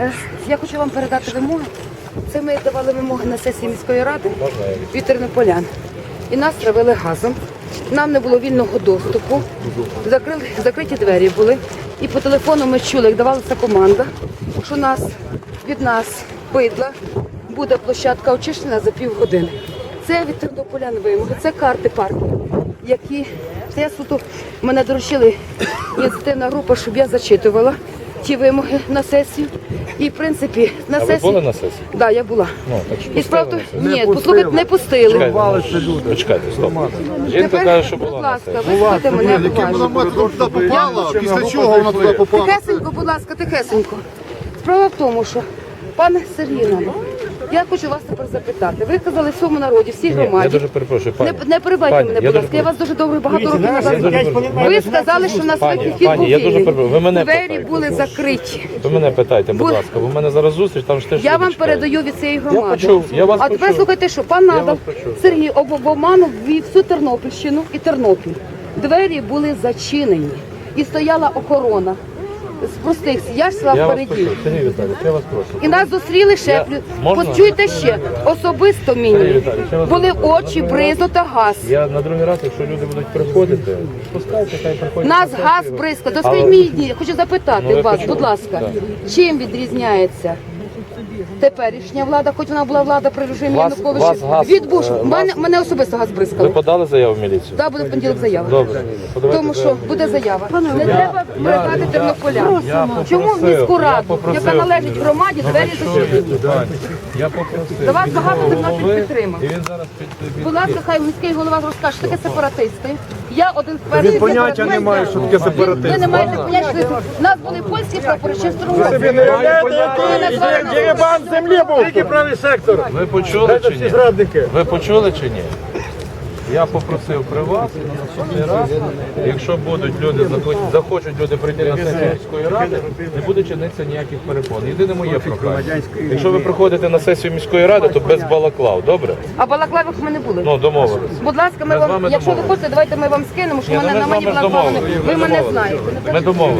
Е, Я хочу вам передати вимоги. Це ми давали вимоги на сесії міської ради від тернополян. І нас травили газом. Нам не було вільного доступу. Закрили, закриті двері були. І по телефону ми чули, як давалася команда, що нас від нас бидла буде площадка очищена за півгодини. Це від тернополян вимоги, це карти парку, які це я суто мене доручили ініціативна група, щоб я зачитувала ті вимоги на сесію. І в принципі на А ви сесії були на сесії? Да, я була. Ну, так що І справді пустили на ні, послухайте, не пустили. Почекайте, стоп. Жінка каже, що будь була на ласка, сесії. вислухайте мене Яким вона уважно. методом туди попала? Після чого вона туди попала? Тихесенько, будь ласка, тихесенько. Справа в тому, що пане Сергій, я хочу вас тепер запитати. Ви казали всьому народі, всій Ні, я дуже перепрошую, пані. Не, не перебивайте Пані, мене, будь ласка. Я вас дуже добре багато років назад. дуже. Ви сказали, що на свій вхід пані, був я дуже перепрошую. Ви мене Двері питаєте. були закриті. Ви мене питайте, будь ласка, бо в мене зараз зустріч, там ж теж Я вам передаю від цієї громади. почув, я вас а тепер слухайте, що пан Надал. Сергій об об- обману всю Тернопільщину і Тернопіль. Двері були зачинені і стояла охорона з простих. Я ж Я вас впереді. прошу, Сергій Віталійович, я вас прошу. І нас зустріли шеплю. Можна? Почуйте ще, особисто Сергій мені. Віталійович, я вас Були прошу. очі, бризо та газ. Я на другий раз, якщо люди будуть приходити, спускайте, хай приходять. Нас газ бризка. То скажіть мені, хочу запитати Ну, вас, хочу. будь ласка, чим відрізняється теперішня влада, хоч вона була влада при режимі Вас- Януковича, вас газ, від Бушу. е, Мене, вас- мене особисто газ Ви бризкали. подали заяву в міліцію? Да, буде в понеділок заява. Добре. Подавайте Тому що заяву. буде заява. Не треба передати тернополян. я Чому в попросив, міську я раду, попросив. яка належить громаді, двері зачинені? Я попросив. До вас багато тернопіль підтримав. І він зараз під, під, Будь ласка, хай міський голова розкаже, що таке сепаратисти. Я один з перших Він поняття не має, що таке сепаратизм. Ви не маєте поняття, що у нас були польські прапори ще в Струмові. Дерибан землі був. Який правий сектор? Ви почули чи ні? Ви почули чи ні? Я попросив при вас на наступний раз, якщо будуть люди захочуть, захочуть люди прийти на сесію міської ради, не буде чинитися ніяких перепон. Єдине моє прохання. Якщо ви приходите на сесію міської ради, то без балаклав, добре? А балаклавих ми не були. Ну, домовились. Будь ласка, ми Ми з вам, вами якщо ви домовились. хочете, давайте ми вам скинемо, що Ні, мене ми на з мені вами ж балаклава домовились. ви Ми мене домовились. знаєте. Ми домовились.